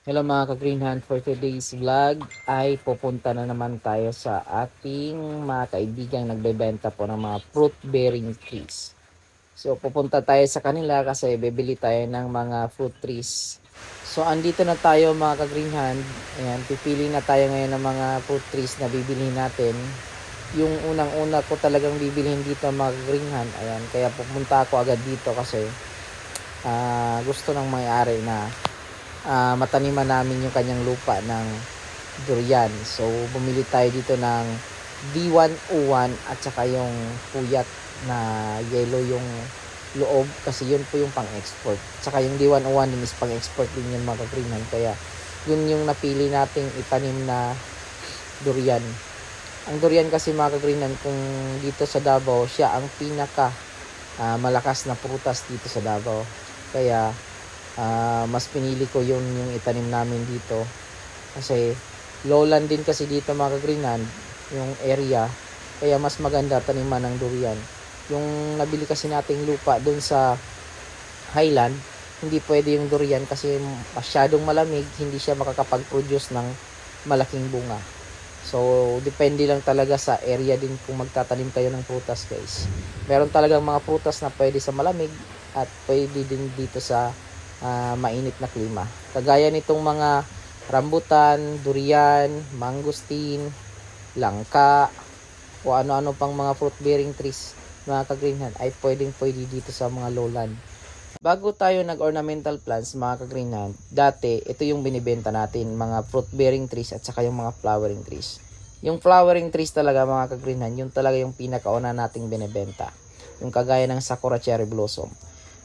Hello mga ka-Green Hand, for today's vlog ay pupunta na naman tayo sa ating mga kaibigang nagbebenta po ng mga fruit bearing trees. So pupunta tayo sa kanila kasi bibili tayo ng mga fruit trees. So andito na tayo mga ka-Green Hand. Ayan, pipili na tayo ngayon ng mga fruit trees na bibili natin. Yung unang-una ko talagang bibilihin dito mga ka-Green Hand. Ayan, kaya pupunta ako agad dito kasi ah, gusto ng may-ari na ah, mataniman namin yung kanyang lupa ng durian. So, bumili tayo dito ng D101 at saka yung puyat na yellow yung loob kasi yun po yung pang-export. Tsaka yung D101 din is pang-export din yun mga greenhan. Kaya yun yung napili nating itanim na durian. Ang durian kasi mga greenhan kung dito sa Davao, siya ang pinaka ah, malakas na prutas dito sa Davao. Kaya Ah, mas pinili ko yun yung itanim namin dito. Kasi lowland din kasi dito mga kagrinan yung area. Kaya mas maganda taniman ng durian. Yung nabili kasi nating lupa dun sa highland hindi pwede yung durian kasi masyadong malamig hindi siya makakapag-produce ng malaking bunga. So depende lang talaga sa area din kung magtatanim kayo ng prutas guys. Meron talagang mga prutas na pwede sa malamig at pwede din dito sa ah, mainit na klima. Kagaya nitong mga rambutan, durian, mangosteen, langka, o ano-ano pang mga fruit bearing trees mga ka-greenhand ay pwedeng pwede dito sa mga lowland. Bago tayo nag-ornamental plants mga ka-greenhand, dati ito yung binibenta natin, mga fruit bearing trees at saka yung mga flowering trees. Yung flowering trees talaga mga ka-greenhand, yun talaga yung pinakauna nating binibenta. Yung kagaya ng sakura cherry blossom.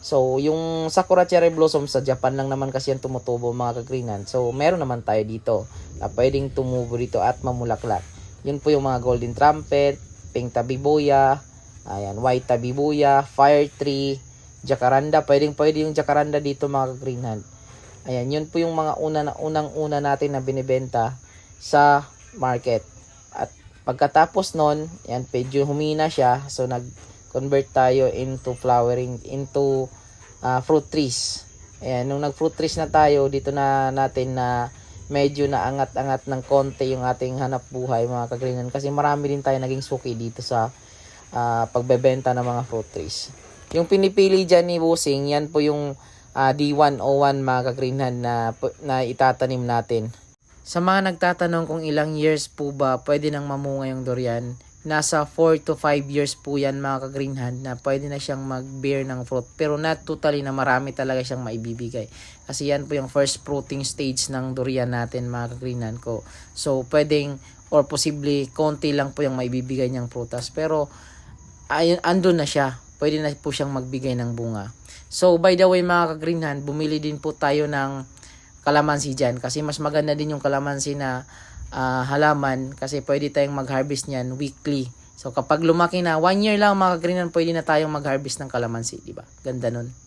So, yung Sakura Cherry Blossom sa Japan lang naman kasi yan tumutubo mga kagrinan. So, meron naman tayo dito na pwedeng tumubo dito at mamulaklak. Yun po yung mga Golden Trumpet, Pink Tabibuya, ayan, White Tabibuya, Fire Tree, Jacaranda. Pwedeng pwede yung Jacaranda dito mga kagrinan. Ayan, yun po yung mga una na, unang-una natin na binibenta sa market. At pagkatapos nun, yan, medyo humina siya. So, nag convert tayo into flowering into ah, fruit trees. Ayan, nung nag-fruit trees na tayo, dito na natin na medyo naangat-angat ng konti yung ating hanap buhay mga kagrinan kasi marami din tayo naging suki dito sa ah, pagbebenta ng mga fruit trees. Yung pinipili dyan ni Busing, yan po yung ah, D101 mga kagrinan na, na itatanim natin. Sa mga nagtatanong kung ilang years po ba pwede nang mamunga yung durian, nasa 4 to 5 years po yan mga ka-green hand na pwede na siyang mag-bear ng fruit. Pero not totally na marami talaga siyang maibibigay. Kasi yan po yung first fruiting stage ng durian natin mga ka-green hand ko. So pwedeng or possibly konti lang po yung maibibigay niyang prutas. Pero ayun, andun na siya. Pwede na po siyang magbigay ng bunga. So by the way mga ka-green hand, bumili din po tayo ng kalamansi dyan. Kasi mas maganda din yung kalamansi na ah, halaman kasi pwede tayong mag-harvest niyan weekly. So kapag lumaki na, one year lang mga kagrinan, pwede na tayong mag-harvest ng kalamansi, di ba? Ganda nun.